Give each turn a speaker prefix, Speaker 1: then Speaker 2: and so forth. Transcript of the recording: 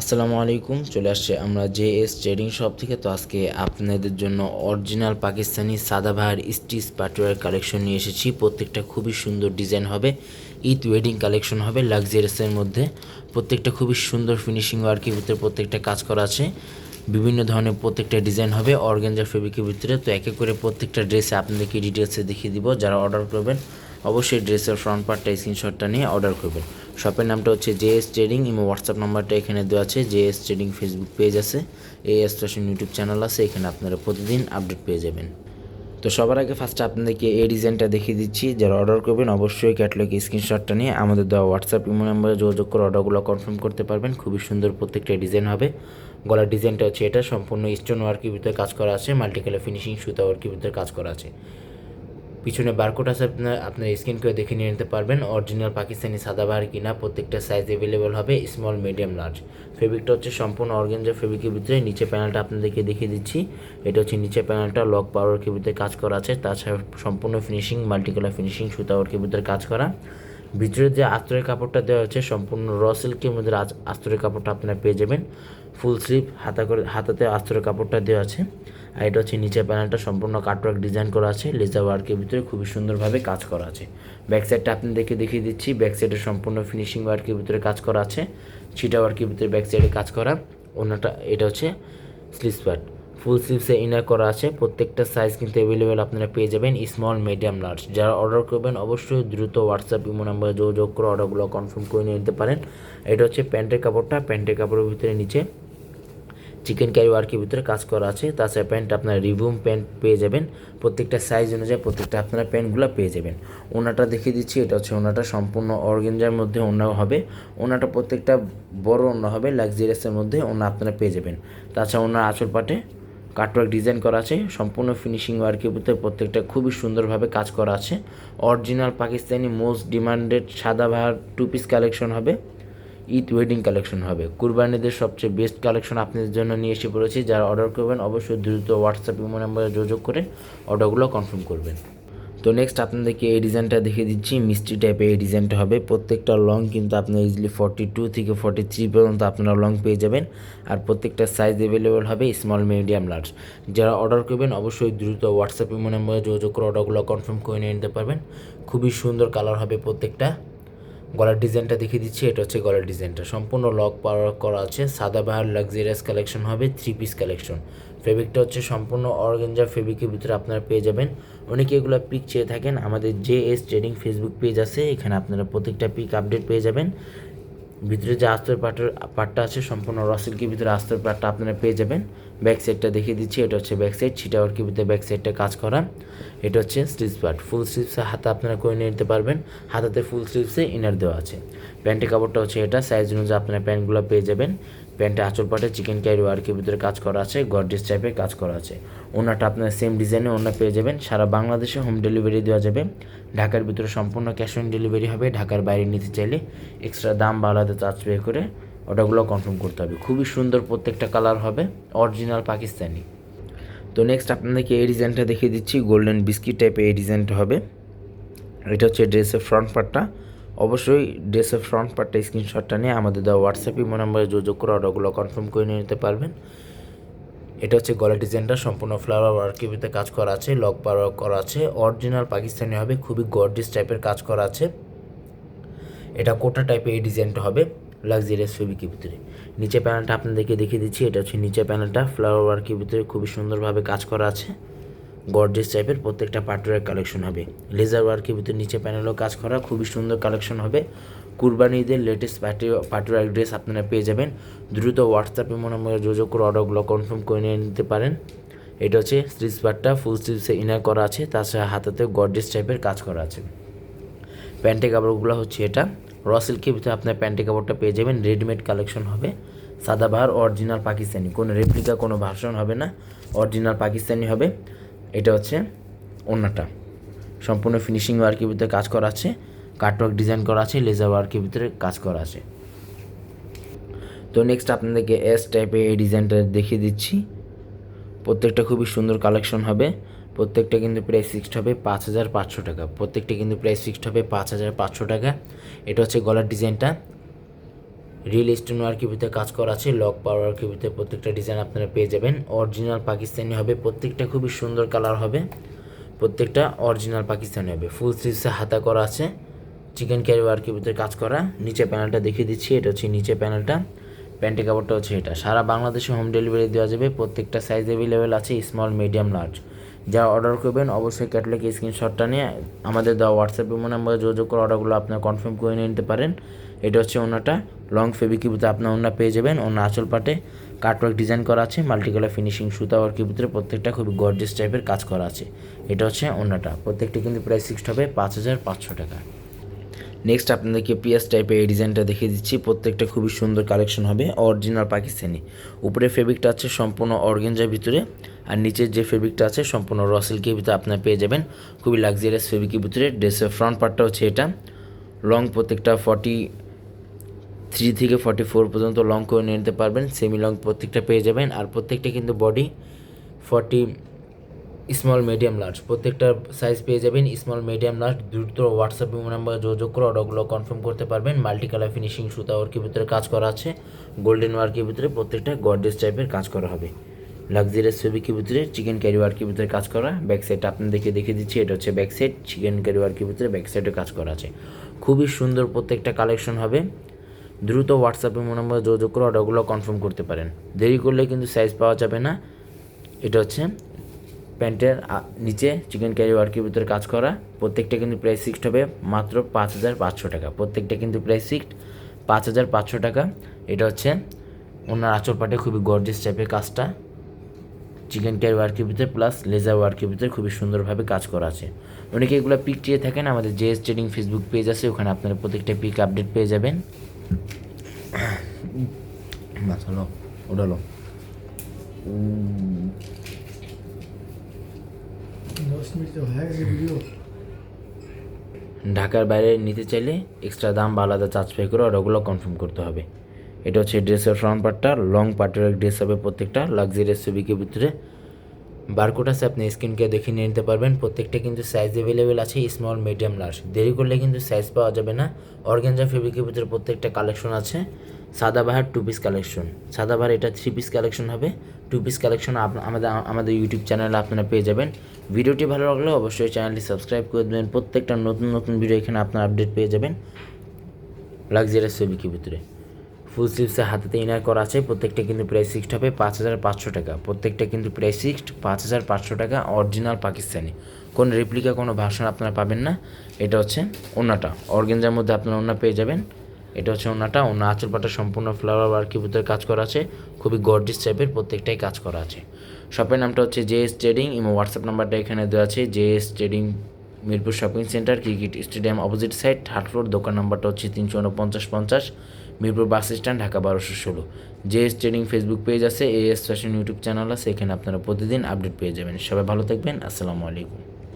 Speaker 1: আসসালামু আলাইকুম, চলে আসছে আমরা জে এস ট্রেডিং শপ থেকে। তো আজকে আপনাদের জন্য অরিজিনাল পাকিস্তানি সাদাবাহার স্টিচ পাটওয়ার কালেকশন নিয়ে এসেছি। প্রত্যেকটা খুবই সুন্দর ডিজাইন হবে, ঈদ ওয়েডিং কালেকশন হবে লাক্সারিয়াসের মধ্যে। প্রত্যেকটা খুবই সুন্দর ফিনিশিং ওয়ার্কের ভিতরে প্রত্যেকটা কাজ করা আছে। বিভিন্ন ধরনের প্রত্যেকটা ডিজাইন হবে অর্গেঞ্জা ফেব্রিকের ভিতরে। তো একে করে প্রত্যেকটা ড্রেসে আপনাদেরকে ডিটেলসে দেখিয়ে দিব, যারা অর্ডার করবেন অবশ্যই ড্রেসের ফ্রন্ট পার্টটা স্ক্রিনশটটা নিয়ে অর্ডার করবেন। শপের নামটা হচ্ছে জে এস ট্রেডিং এবং হোয়াটসঅ্যাপ নাম্বারটা এখানে দেওয়া আছে J S trading Facebook page আছে। A S fashion YouTube channel আছে, এখানে আপনারা প্রতিদিন আপডেট পেয়ে যাবেন। তো সবার আগে ফার্স্টে আপনাদেরকে এই ডিজাইনটা দেখিয়ে দিচ্ছি। যারা অর্ডার করবেন, অবশ্যই ক্যাটলগ স্ক্রিনশটটা নিয়ে আমাদের দেওয়া হোয়াটসঅ্যাপ ইমো নাম্বারে যোগাযোগ করে অর্ডারগুলো কনফার্ম করতে পারবেন। খুবই সুন্দর প্রত্যেকটা ডিজাইন হবে। গলার ডিজাইনটা হচ্ছে এটা, সম্পূর্ণ স্টোন ওয়ার্কের ভিতরে কাজ করা আছে মাল্টি কালার ফিনিশিং সুতা ওয়ার্কের ভিতরে কাজ করা আছে। পিছনে বারকোড আছে, আপনার আপনার স্ক্যান করে দেখে নিয়ে নিতে পারবেন। অরিজিনাল পাকিস্তানি সাদা সাদাবাহার কিনা, প্রত্যেকটা সাইজ অ্যাভেলেবেল হবে স্মল মিডিয়াম লার্জ ফেব্রিকটা হচ্ছে সম্পূর্ণ অর্গেঞ্জা ফেব্রিকের ভিতরে নিচে প্যানেলটা আপনাদেরকে দেখিয়ে দিচ্ছি। এটা হচ্ছে নিচে প্যানেলটা লক পাওয়ার ভিতরে কাজ করা আছে, তাছাড়া সম্পূর্ণ ফিনিশিং মাল্টিকালার ফিনিশিং সুতা ওয়ার্কের ভিতরে কাজ করা। ভিতরে যে আস্তরের কাপড়টা দেওয়া হচ্ছে সম্পূর্ণ র সিল্কের মধ্যে আস্তরের কাপড়টা আপনারা পেয়ে যাবেন। ফুল স্লিভ হাতা করে, হাতাতে আস্তরের কাপড়টা দেওয়া আছে। আর এটা হচ্ছে নিচের প্যানেলটা সম্পূর্ণ কাটওয়ার্ক ডিজাইন করা আছে। লেজার ওয়ার্কের ভিতরে খুবই সুন্দরভাবে কাজ করা আছে। ব্যাক সাইডটা আপনাদেরকে দেখিয়ে দিচ্ছি। ব্যাক সাইডে সম্পূর্ণ ফিনিশিং ওয়ার্কের ভিতরে কাজ করা আছে। ছিটা ওয়ার্কের ভিতরে ব্যাক সাইডে কাজ করা। অন্যটা, এটা হচ্ছে স্লিভ পার্ট ফুল স্লিভসে ইনার করা আছে। প্রত্যেকটা সাইজ কিন্তু অ্যাভেলেবেল আপনারা পেয়ে যাবেন স্মল মিডিয়াম লার্জ যারা অর্ডার করবেন, অবশ্যই দ্রুত হোয়াটসঅ্যাপ ইমো নাম্বারে যোগাযোগ করে অর্ডারগুলো কনফার্ম করে নিয়ে নিতে পারেন। এটা হচ্ছে প্যান্টের কাপড়টা। প্যান্টের কাপড়ের ভিতরে নিচে চিকেন ক্যারি ওয়ার্কের ভিতরে কাজ করা আছে। তাছাড়া প্যান্ট আপনারা রিভুম প্যান্ট পেয়ে যাবেন। প্রত্যেকটা সাইজ অনুযায়ী প্রত্যেকটা আপনারা প্যান্টগুলো পেয়ে যাবেন। ওনাটা দেখিয়ে দিচ্ছি, এটা হচ্ছে ওনাটা সম্পূর্ণ অর্গেঞ্জার মধ্যে ওনা হবে। ওনাটা প্রত্যেকটা বড় ওনা হবে লাক্সারিয়াসের মধ্যে ওনা আপনারা পেয়ে যাবেন। তাছাড়া ওনার আঁচল পাটে কাটওয়ার্ক ডিজাইন করা আছে, সম্পূর্ণ ফিনিশিং ওয়ার্কের ভিতরে প্রত্যেকটা খুবই সুন্দরভাবে কাজ করা আছে। অরিজিনাল পাকিস্তানি মোস্ট ডিমান্ডেড সাদা সাদাবাহার টু পিস কালেকশন হবে, ঈদ ওয়েডিং কালেকশন হবে। কুরবানিদের সবচেয়ে বেস্ট কালেকশন আপনাদের জন্য নিয়ে এসে পড়েছি। যারা অর্ডার করবেন, অবশ্যই দ্রুত হোয়াটসঅ্যাপ ইমো নাম্বারে যোগাযোগ করে অর্ডারগুলো কনফার্ম করবেন। তো নেক্সট আপনাদেরকে এই ডিজাইনটা দেখিয়ে দিচ্ছি। মিষ্টি টাইপের এই ডিজাইনটা হবে। প্রত্যেকটা লং কিন্তু আপনার ইজিলি ফর্টি টু থেকে ফর্টি থ্রি পর্যন্ত আপনারা লং পেয়ে যাবেন। আর প্রত্যেকটা সাইজ অ্যাভেলেবেল হবে স্মল মিডিয়াম লার্জ যারা অর্ডার করবেন, অবশ্যই দ্রুত হোয়াটসঅ্যাপ ইমো নাম্বারে যোগাযোগ করে অর্ডারগুলো কনফার্ম করে নিয়ে নিতে পারবেন। খুবই সুন্দর কালার হবে প্রত্যেকটা। গলার ডিজাইনটা দেখিয়ে দিচ্ছি। এটা হচ্ছে গলার ডিজাইনটা সম্পূর্ণ লক পাওয়ার করা আছে। সাদাবাহার লাক্সারিয়াস কালেকশন হবে। থ্রি পিস কালেকশন ফেব্রিকটা হচ্ছে সম্পূর্ণ অর্গেঞ্জা ফেব্রিকের ভিতরে আপনারা পেয়ে যাবেন। অনেকে এগুলো পিক চেয়ে থাকেন, আমাদের J S trading Facebook page আছে, এখানে আপনারা প্রত্যেকটা পিক আপডেট পেয়ে যাবেন। ভিতরে যে আস্তর পাটের, পাটটা আছে, সম্পূর্ণ রসিলকের ভিতরে আস্তর পাটটা আপনারা পেয়ে যাবেন। ব্যাক সাইডটা দেখিয়ে দিচ্ছি, এটা হচ্ছে ব্যাক সাইড ছিটা ওয়ার্কের ভিতরে ব্যাক সাইডটা কাজ করা। এটা হচ্ছে স্লিভস পার্ট ফুল স্লিভসে হাতে আপনারা করে নিতে পারবেন। হাতাতে ফুল স্লিভসে ইনার দেওয়া আছে। প্যান্টের কাপড়টা হচ্ছে এটা সাইজ অনুযায়ী আপনারা প্যান্টগুলো পেয়ে যাবেন। প্যান্টে আঁচল পাটে চিকেন ক্যারি ওয়ার্কের ভিতরে কাজ করা আছে গর্ডিস টাইপের কাজ করা আছে। ওনাটা আপনার সেম ডিজাইনে ওনা পেয়ে যাবেন। সারা বাংলাদেশে হোম ডেলিভারি দেওয়া যাবে। ঢাকার ভিতরে সম্পূর্ণ ক্যাশ অন ডেলিভারি হবে। ঢাকার বাইরে নিতে চাইলে এক্সট্রা দাম বা আলাদা চার্জ পে করে ওটাগুলো কনফার্ম করতে হবে। খুবই সুন্দর প্রত্যেকটা কালার হবে অরিজিনাল পাকিস্তানি। তো নেক্সট আপনাদেরকে এই ডিজাইনটা দেখিয়ে দিচ্ছি। গোল্ডেন বিস্কিট টাইপের এই ডিজাইনটা হবে। এটা হচ্ছে ড্রেসের ফ্রন্ট পার্টটা অবশ্যই ড্রেসের ফ্রন্ট পার্টটা স্ক্রিনশটটা নিয়ে আমাদের দেওয়া হোয়াটসঅ্যাপ ইমো নাম্বারে যোগাযোগ করে অর্ডারগুলো কনফার্ম করে নিয়ে নিতে পারবেন। এটা হচ্ছে গলা ডিজাইনটা সম্পূর্ণ ফ্লাওয়ার ওয়ার্কের ভিতরে কাজ করা আছে লক পাওয়ার করা আছে। অরিজিনাল পাকিস্তানি হবে, খুবই গর্ডিস টাইপের কাজ করা আছে। এটা কোটা টাইপের এই ডিজাইনটা হবে লাক্সারিয়াস ফেব্রিকের ভিতরে। নিচে প্যানেলটা আপনাদেরকে দেখিয়ে দিচ্ছি, এটা হচ্ছে নিচে প্যানেলটা ফ্লাওয়ার ওয়ার্কের ভিতরে খুবই সুন্দরভাবে কাজ করা আছে। গর্জেস টাইপের প্রত্যেকটা পাটওয়ার কালেকশন হবে। লেজার ওয়ার্কের ভিতরে নিচে প্যানেলও কাজ করা, খুবই সুন্দর কালেকশন হবে। কুরবানি ঈদের লেটেস্ট পার্টি পাটওয়ার ড্রেস আপনারা পেয়ে যাবেন। দ্রুত হোয়াটসঅ্যাপে মনে নম্বরে যোগাযোগ করে অর্ডারগুলো কনফার্ম করে নিয়ে নিতে পারেন। এটা হচ্ছে স্লিভস পার্টটা ফুল স্লিভসে ইনার করা আছে, তাছাড়া হাতাতে গর্জেস টাইপের কাজ করা আছে। প্যান্টের কাপড়গুলো হচ্ছে এটা। র সিল্কের ভিতরে আপনার প্যান্টের কাপড়টা পেয়ে যাবেন রেডিমেড কালেকশন হবে। সাদাবাহার অরিজিনাল পাকিস্তানি, কোনো রেপ্লিকা কোনো ভার্সন হবে না। অরিজিনাল পাকিস্তানি হবে। এটা হচ্ছে ওন্নাটা সম্পূর্ণ ফিনিশিং ওয়ার্কের ভিতরে কাজ করা আছে কাটওয়ার্ক ডিজাইন করা আছে লেজার ওয়ার্কের ভিতরে কাজ করা আছে। তো নেক্সট আপনাদেরকে এস টাইপের এই ডিজাইনটা দেখিয়ে দিচ্ছি। প্রত্যেকটা খুবই সুন্দর কালেকশন হবে। প্রত্যেকটা কিন্তু প্রাইস ফিক্সড হবে পাঁচ হাজার পাঁচশো টাকা। প্রত্যেকটা কিন্তু প্রাইস ফিক্সড হবে পাঁচ হাজার পাঁচশো টাকা। এটা হচ্ছে গলার ডিজাইনটা রিল স্টোন ওয়ার্কের ভিতরে কাজ করা আছে। লক পাওয়ার ওয়ার্কের ভিতরে প্রত্যেকটা ডিজাইন আপনারা পেয়ে যাবেন। অরিজিনাল পাকিস্তানি হবে। প্রত্যেকটা খুবই সুন্দর কালার হবে। প্রত্যেকটা অরিজিনাল পাকিস্তানি হবে। ফুল স্লিভসে হাতা করা আছে। চিকেন ক্যারি ওয়ার্কের ভিতরে কাজ করা। নিচে প্যানেলটা দেখিয়ে দিচ্ছি। এটা হচ্ছে নিচে প্যানেলটা প্যান্টের কাপড়টা হচ্ছে এটা। সারা বাংলাদেশে হোম ডেলিভারি দেওয়া যাবে। প্রত্যেকটা সাইজ অ্যাভেলেবেল আছে। স্মল মিডিয়াম লার্জ যা অর্ডার করবেন, অবশ্যই ক্যাটলগে স্ক্রিনশটটা নিয়ে আমাদের দেওয়া হোয়াটসঅ্যাপ ইমো নাম্বারে যোগাযোগ করে অর্ডারগুলো আপনার কনফার্ম করে নিয়ে নিতে পারেন। এটা হচ্ছে ওনাটা। লং ফেবিকের কিপুতে আপনার ওনা পেয়ে যাবেন। ওনা আঁচল পাটে কাটওয়ার্ক ডিজাইন করা আছে মাল্টি কালার ফিনিশিং সুতা ওয়ার্ক ভিতরে প্রত্যেকটা খুবই গর্জেস টাইপের কাজ করা আছে। এটা হচ্ছে ওনাটা। প্রত্যেকটা কিন্তু প্রাইস ফিক্সড হবে পাঁচ হাজার পাঁচশো টাকা। নেক্সট আপনাদেরকে পিএস টাইপের এই ডিজাইনটা দেখিয়ে দিচ্ছি। প্রত্যেকটা খুবই সুন্দর কালেকশন হবে অরিজিনাল পাকিস্তানি উপরে ফেব্রিকটা আছে সম্পূর্ণ অর্গেঞ্জার ভিতরে, আর নিচের যে ফেব্রিকটা আছে সম্পূর্ণ র সিল্কের ভিতরে আপনারা পেয়ে যাবেন। খুবই লাক্সারিয়াস ফেব্রিকের ভিতরে। ড্রেসের ফ্রন্ট পার্টটা হচ্ছে এটা। লং প্রত্যেকটা ফর্টি থ্রি থেকে ফর্টি ফোর পর্যন্ত লং করে নিয়ে নিতে পারবেন। সেমি লং প্রত্যেকটা পেয়ে যাবেন। আর প্রত্যেকটা কিন্তু body forty small medium large প্রত্যেকটা সাইজ পেয়ে যাবেন স্মল মিডিয়াম লার্জ দ্রুত হোয়াটসঅ্যাপ নাম্বার যোগাযোগ করে অর্ডারগুলো কনফার্ম করতে পারবেন। মাল্টি কালার ফিনিশিং সুতা ওয়ার্কের ভিতরে কাজ করা আছে। গোল্ডেন ওয়ার্কের ভিতরে প্রত্যেকটা গডেস টাইপের কাজ করা হবে। লাক্সারিয়াস ফেব্রিকের ভিতরে? চিকেন ক্যারি ওয়ার্কের ভিতরে কাজ করা। ব্যাক সাইড আপনাদেরকে দেখে দিচ্ছি। এটা হচ্ছে ব্যাক সাইড চিকেন ক্যারি ওয়ার্কের ভিতরে ব্যাক সাইডে কাজ করা আছে। খুবই সুন্দর প্রত্যেকটা কালেকশন হবে। দ্রুত হোয়াটসঅ্যাপে নাম্বার যোগাযোগ করে অর্ডারগুলো কনফার্ম করতে পারেন। দেরি করলে কিন্তু সাইজ পাওয়া যাবে না। এটা হচ্ছে প্যান্টের নিচে চিকেন ক্যারি ওয়ার্কের ভিতরে কাজ করা। প্রত্যেকটা কিন্তু প্রাইস ফিক্সড হবে মাত্র পাঁচ হাজার পাঁচশো টাকা। প্রত্যেকটা কিন্তু প্রাইস ফিক্সড পাঁচ হাজার পাঁচশো টাকা। এটা হচ্ছে ওনার আচর পাটে খুবই গর্জিয়াস টাইপের কাজটা। চিকেন ক্যারি ওয়ার্কের ভিতরে প্লাস লেজার ওয়ার্কের ভিতরে খুবই সুন্দরভাবে কাজ করা আছে। অনেকে এগুলো পিক চেয়ে থাকেন, আমাদের জেএস ট্রেডিং ফেসবুক পেজ আছে, ওখানে আপনারা প্রত্যেকটা পিক আপডেট পেয়ে যাবেন।
Speaker 2: दस
Speaker 1: ঢাকার বাইরে নিতে চাইলে এক্সট্রা দাম বা আলাদা চার্জ পে করে অর্ডারগুলো কনফার্ম করতে হবে। এটা হচ্ছে ড্রেসের ফ্রন্ট পার্টটা লং পার্টের ড্রেস হবে প্রত্যেকটা লাক্সারিয়াস ছবিকে ভিতরে। বারকোড আছে, আপনি স্ক্রিনকে দেখে নিয়ে নিতে পারবেন। প্রত্যেকটা কিন্তু সাইজ অ্যাভেলেবেল আছে স্মল মিডিয়াম লার্জ দেরি করলে কিন্তু সাইজ পাওয়া যাবে না। অর্গেঞ্জা ফেব্রিকের ভিতরে প্রত্যেকটা কালেকশন আছে। Sadabahar two piece collection Sadabahar এটা থ্রি পিস কালেকশন হবে। টু পিস কালেকশন আমাদের আমাদের ইউটিউব চ্যানেলে আপনারা পেয়ে যাবেন। ভিডিওটি ভালো লাগলে অবশ্যই চ্যানেলটি সাবস্ক্রাইব করে দেবেন। প্রত্যেকটা নতুন নতুন ভিডিও এখানে আপনার আপডেট পেয়ে যাবেন। লাক্সারিয়াস ফেব্রিকের ভিতরে। ফুল স্লিভসে হাতেতে ইনার করা আছে। প্রত্যেকটা কিন্তু প্রাইস ফিক্সড হবে। পাঁচ হাজার পাঁচশো টাকা। প্রত্যেকটা কিন্তু প্রাইস ফিক্সড পাঁচ হাজার পাঁচশো টাকা অরিজিনাল পাকিস্তানি। কোন রেপ্লিকা কোনো ভাষণ আপনারা পাবেন না। এটা হচ্ছে ওনাটা অর্গেঞ্জার মধ্যে আপনারা ওনা পেয়ে যাবেন। এটা হচ্ছে ওনাটা। ওনা আঁচল পাটা সম্পূর্ণ ফ্লাওয়ার ওয়ার্কের ভিতরে কাজ করা আছে। খুবই গর্জিস টাইপের প্রত্যেকটাই কাজ করা আছে। শপের নামটা হচ্ছে জে এস ট্রেডিং এবং হোয়াটসঅ্যাপ নাম্বারটা এখানে দেওয়া আছে। J S trading Mirpur shopping centre cricket stadium opposite side third floor দোকান নাম্বারটা হচ্ছে তিনশো উনপঞ্চাশ পঞ্চাশ, মিরপুর বাস স্ট্যান্ড ঢাকা বারোশো ষোলো। J S trading Facebook page আছে A S fashion YouTube channel আছে। এখানে আপনারা প্রতিদিন আপডেট পেয়ে যাবেন। সবাই ভালো থাকবেন। আসসালামু আলাইকুম।